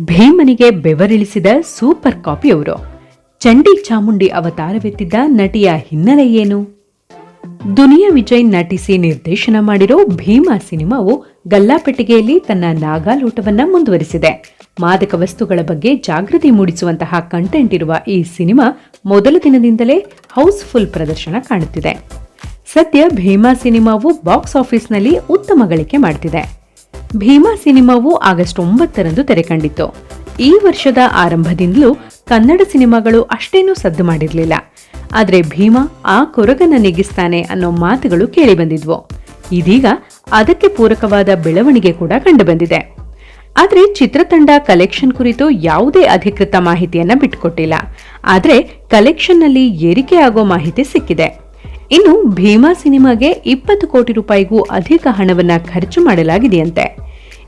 ಭೀಮನಿಗೆ ಬೆವರಿಳಿಸಿದ super copy ಅವರು. ಚಂಡಿ ಚಾಮುಂಡಿ ಅವತಾರವೆತ್ತಿದ್ದ ನಟಿಯ ಹಿನ್ನೆಲೆ ಏನು? ದುನಿಯಾ ವಿಜಯ್ ನಟಿಸಿ ನಿರ್ದೇಶನ ಮಾಡಿರೋ ಭೀಮಾ ಸಿನಿಮಾವು ಗಲ್ಲಾಪೆಟ್ಟಿಗೆಯಲ್ಲಿ ತನ್ನ ನಾಗಾಲೋಟವನ್ನ ಮುಂದುವರಿಸಿದೆ. ಮಾದಕ ವಸ್ತುಗಳ ಬಗ್ಗೆ ಜಾಗೃತಿ ಮೂಡಿಸುವಂತಹ ಕಂಟೆಂಟ್ ಇರುವ ಈ ಸಿನಿಮಾ ಮೊದಲ ದಿನದಿಂದಲೇ ಹೌಸ್ಫುಲ್ ಪ್ರದರ್ಶನ ಕಾಣುತ್ತಿದೆ. ಸದ್ಯ ಭೀಮಾ ಸಿನಿಮಾವು ಬಾಕ್ಸ್ ಆಫೀಸ್ನಲ್ಲಿ ಉತ್ತಮ ಗಳಿಕೆ ಮಾಡ್ತಿದೆ. ಭೀಮಾ ಸಿನಿಮಾವು ಆಗಸ್ಟ್ ಒಂಬತ್ತರಂದು ತೆರೆಕಂಡಿತ್ತು. ಈ ವರ್ಷದ ಆರಂಭದಿಂದಲೂ ಕನ್ನಡ ಸಿನಿಮಾಗಳು ಅಷ್ಟೇನೂ ಸದ್ದು ಮಾಡಿರಲಿಲ್ಲ. ಆದರೆ ಭೀಮಾ ಆ ಕೊರಗನ ನೆಗಿಸ್ತಾನೆ ಅನ್ನೋ ಮಾತುಗಳು ಕೇಳಿಬಂದಿದ್ವು. ಇದೀಗ ಅದಕ್ಕೆ ಪೂರಕವಾದ ಬೆಳವಣಿಗೆ ಕೂಡ ಕಂಡುಬಂದಿದೆ. ಆದರೆ ಚಿತ್ರತಂಡ ಕಲೆಕ್ಷನ್ ಕುರಿತು ಯಾವುದೇ ಅಧಿಕೃತ ಮಾಹಿತಿಯನ್ನ ಬಿಟ್ಕೊಟ್ಟಿಲ್ಲ. ಆದರೆ ಕಲೆಕ್ಷನ್ನಲ್ಲಿ ಏರಿಕೆ ಆಗೋ ಮಾಹಿತಿ ಸಿಕ್ಕಿದೆ. ಇನ್ನು ಭೀಮಾ ಸಿನಿಮಾಗೆ ಇಪ್ಪತ್ತು ಕೋಟಿ ರೂಪಾಯಿಗೂ ಅಧಿಕ ಹಣವನ್ನ ಖರ್ಚು ಮಾಡಲಾಗಿದೆಯಂತೆ.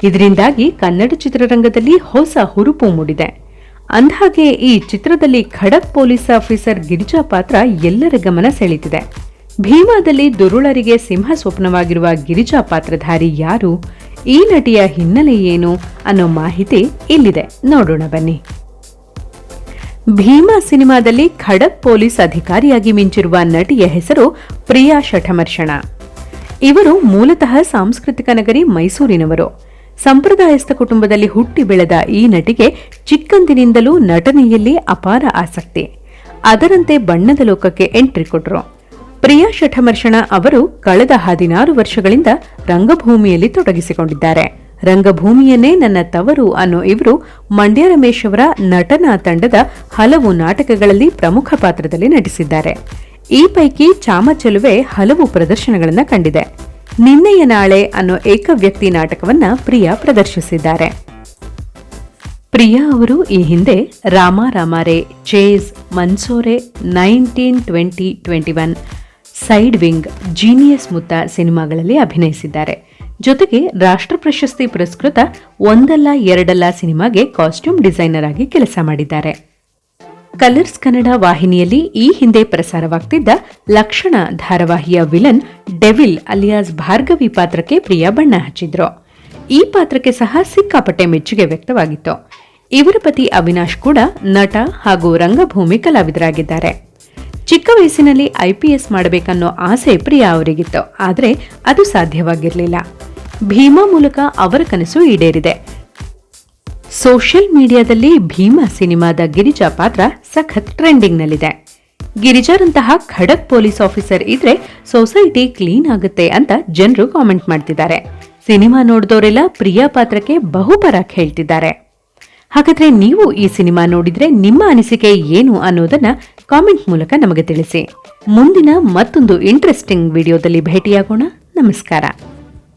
ಇದರಿಂದಾಗಿ ಕನ್ನಡ ಚಿತ್ರರಂಗದಲ್ಲಿ ಹೊಸ ಹುರುಪು ಮೂಡಿದೆ. ಅಂದಹಾಗೆ ಈ ಚಿತ್ರದಲ್ಲಿ ಖಡಕ್ ಪೊಲೀಸ್ ಆಫೀಸರ್ ಗಿರಿಜಾ ಪಾತ್ರ ಎಲ್ಲರ ಗಮನ ಸೆಳೀತಿದೆ. ಭೀಮಾದಲ್ಲಿ ದುರುಳರಿಗೆ ಸಿಂಹ ಸ್ವಪ್ನವಾಗಿರುವ ಗಿರಿಜಾ ಪಾತ್ರಧಾರಿ ಯಾರು, ಈ ನಟಿಯ ಹಿನ್ನೆಲೆ ಏನು ಅನ್ನೋ ಮಾಹಿತಿ ಇಲ್ಲಿದೆ. ನೋಡೋಣ ಬನ್ನಿ. ಭೀಮಾ ಸಿನಿಮಾದಲ್ಲಿ ಖಡಕ್ ಪೊಲೀಸ್ ಅಧಿಕಾರಿಯಾಗಿ ಮಿಂಚಿರುವ ನಟಿಯ ಹೆಸರು ಪ್ರಿಯಾ ಶಠಮರ್ಷಣ. ಇವರು ಮೂಲತಃ ಸಾಂಸ್ಕೃತಿಕ ನಗರಿ ಮೈಸೂರಿನವರು. ಸಂಪ್ರದಾಯಸ್ಥ ಕುಟುಂಬದಲ್ಲಿ ಹುಟ್ಟಿ ಬೆಳೆದ ಈ ನಟಿಗೆ ಚಿಕ್ಕಂದಿನಿಂದಲೂ ನಟನೆಯಲ್ಲಿ ಅಪಾರ ಆಸಕ್ತಿ. ಅದರಂತೆ ಬಣ್ಣದ ಲೋಕಕ್ಕೆ ಎಂಟ್ರಿ ಕೊಟ್ಟರು ಪ್ರಿಯಾ ಶಠಮರ್ಷಣ ಅವರು ಕಳೆದ ಹದಿನಾರು ವರ್ಷಗಳಿಂದ ರಂಗಭೂಮಿಯಲ್ಲಿ ತೊಡಗಿಸಿಕೊಂಡಿದ್ದಾರೆ. ರಂಗಭೂಮಿಯನ್ನೇ ನನ್ನ ತವರು ಅನ್ನೋ ಇವರು ಮಂಡ್ಯ ರಮೇಶ್ ಅವರ ನಟನಾ ತಂಡದ ಹಲವು ನಾಟಕಗಳಲ್ಲಿ ಪ್ರಮುಖ ಪಾತ್ರದಲ್ಲಿ ನಟಿಸಿದ್ದಾರೆ. ಈ ಪೈಕಿ ಚಾಮಚಲುವೆ ಹಲವು ಪ್ರದರ್ಶನಗಳನ್ನು ಕಂಡಿದೆ. ನಿನ್ನೆಯ ನಾಳೆ ಅನ್ನೋ ಏಕವ್ಯಕ್ತಿ ನಾಟಕವನ್ನ ಪ್ರಿಯಾ ಪ್ರದರ್ಶಿಸಿದ್ದಾರೆ. ಪ್ರಿಯಾ ಅವರು ಈ ಹಿಂದೆ Rama Ramare, chase, Mansore, nineteen twenty twenty one, side wing, genius Mutta ಸಿನಿಮಾಗಳಲ್ಲಿ ಅಭಿನಯಿಸಿದ್ದಾರೆ. ಜೊತೆಗೆ ರಾಷ್ಟ್ರ ಪ್ರಶಸ್ತಿ ಪುರಸ್ಕೃತ ಒಂದಲ್ಲ ಎರಡಲ್ಲ ಸಿನಿಮಾಗೆ ಕಾಸ್ಟ್ಯೂಮ್ ಡಿಸೈನರ್ ಆಗಿ ಕೆಲಸ ಮಾಡಿದ್ದಾರೆ. ಕಲರ್ಸ್ ಕನ್ನಡ ವಾಹಿನಿಯಲ್ಲಿ ಈ ಹಿಂದೆ ಪ್ರಸಾರವಾಗ್ತಿದ್ದ ಲಕ್ಷಣ ಧಾರಾವಾಹಿಯ ವಿಲನ್ ಡೆವಿಲ್ ಅಲಿಯಾಸ್ ಭಾರ್ಗವಿ ಪಾತ್ರಕ್ಕೆ ಪ್ರಿಯಾ ಬಣ್ಣ ಹಚ್ಚಿದ್ರು. ಈ ಪಾತ್ರಕ್ಕೆ ಸಹ ಸಿಕ್ಕಾಪಟ್ಟೆ ಮೆಚ್ಚುಗೆ ವ್ಯಕ್ತವಾಗಿತ್ತು. ಇವರ ಪತಿ ಅವಿನಾಶ್ ಕೂಡ ನಟ ಹಾಗೂ ರಂಗಭೂಮಿ ಕಲಾವಿದರಾಗಿದ್ದಾರೆ. ಚಿಕ್ಕ ವಯಸ್ಸಿನಲ್ಲಿ ಐಪಿಎಸ್ ಮಾಡಬೇಕನ್ನೋ ಆಸೆ ಪ್ರಿಯಾ ಅವರಿಗಿತ್ತು, ಆದರೆ ಅದು ಸಾಧ್ಯವಾಗಿರಲಿಲ್ಲ. ಭೀಮಾ ಮೂಲಕ ಅವರ ಕನಸು ಈಡೇರಿದೆ. ಸೋಷಿಯಲ್ ಮೀಡಿಯಾದಲ್ಲಿ ಭೀಮಾ ಸಿನಿಮಾದ ಗಿರಿಜಾ ಪಾತ್ರ ಸಖತ್ ಟ್ರೆಂಡಿಂಗ್ನಲ್ಲಿದೆ. ಗಿರಿಜಾರಂತಹ ಖಡಕ್ ಪೊಲೀಸ್ ಆಫೀಸರ್ ಇದ್ರೆ ಸೊಸೈಟಿ ಕ್ಲೀನ್ ಆಗುತ್ತೆ ಅಂತ ಜನರು ಕಾಮೆಂಟ್ ಮಾಡ್ತಿದ್ದಾರೆ. ಸಿನಿಮಾ ನೋಡಿದವರೆಲ್ಲ ಪ್ರಿಯಾ ಪಾತ್ರಕ್ಕೆ ಬಹುಪರಾಕ್ ಹೇಳ್ತಿದ್ದಾರೆ. ಹಾಗಾದ್ರೆ ನೀವು ಈ ಸಿನಿಮಾ ನೋಡಿದ್ರೆ ನಿಮ್ಮ ಅನಿಸಿಕೆ ಏನು ಅನ್ನೋದನ್ನ ಕಾಮೆಂಟ್ ಮೂಲಕ ನಮಗೆ ತಿಳಿಸಿ. ಮುಂದಿನ ಮತ್ತೊಂದು ಇಂಟ್ರೆಸ್ಟಿಂಗ್ ವಿಡಿಯೋದಲ್ಲಿ ಭೇಟಿಯಾಗೋಣ. ನಮಸ್ಕಾರ.